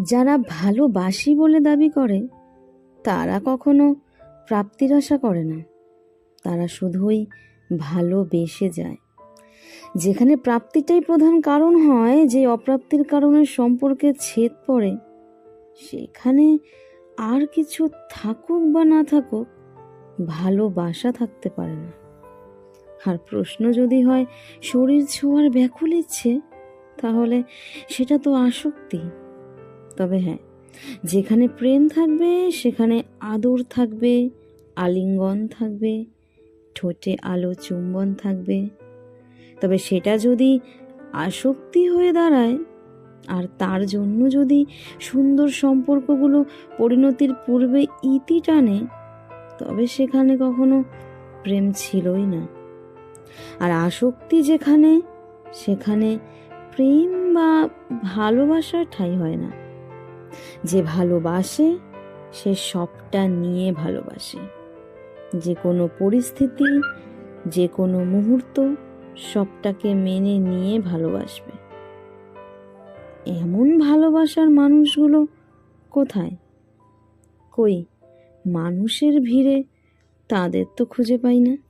যারা ভালোবাসি বলে দাবি করে, তারা কখনো প্রাপ্তির আশা করে না। তারা শুধুই ভালোবেসে যায়। যেখানে প্রাপ্তিটাই প্রধান কারণ হয়, যে অপ্রাপ্তির কারণে সম্পর্কে ছেদ পড়ে, সেখানে আর কিছু থাকুক বা না থাকুক, ভালোবাসা থাকতে পারে না। আর প্রশ্ন যদি হয়, শরীর ছোঁয়ার ব্যাকুল ইচ্ছে, তাহলে সেটা তো আসক্তি। তবে হ্যাঁ যেখানে প্রেম থাকবে, সেখানে আদর থাকবে, আলিঙ্গন থাকবে, ঠোঁটে আলো চুম্বন থাকবে। তবে সেটা যদি আসক্তি হয়ে দাঁড়ায়, আর তার জন্য যদি সুন্দর সম্পর্কগুলো পরিণতির পূর্বে ইতি টানে, তবে সেখানে কখনো প্রেম ছিলই না। আর আসক্তি যেখানে, সেখানে প্রেম বা ভালোবাসার ঠাই হয় না। যে ভালোবাসে, সে সবটা নিয়ে ভালোবাসে। যে কোনো পরিস্থিতি, যে কোনো মুহূর্ত সবটাকে মেনে নিয়ে ভালোবাসবে। এমন ভালোবাসার মানুষগুলো কোথায়? কই? মানুষের ভিড়ে তাদের তো খুঁজে পাই না।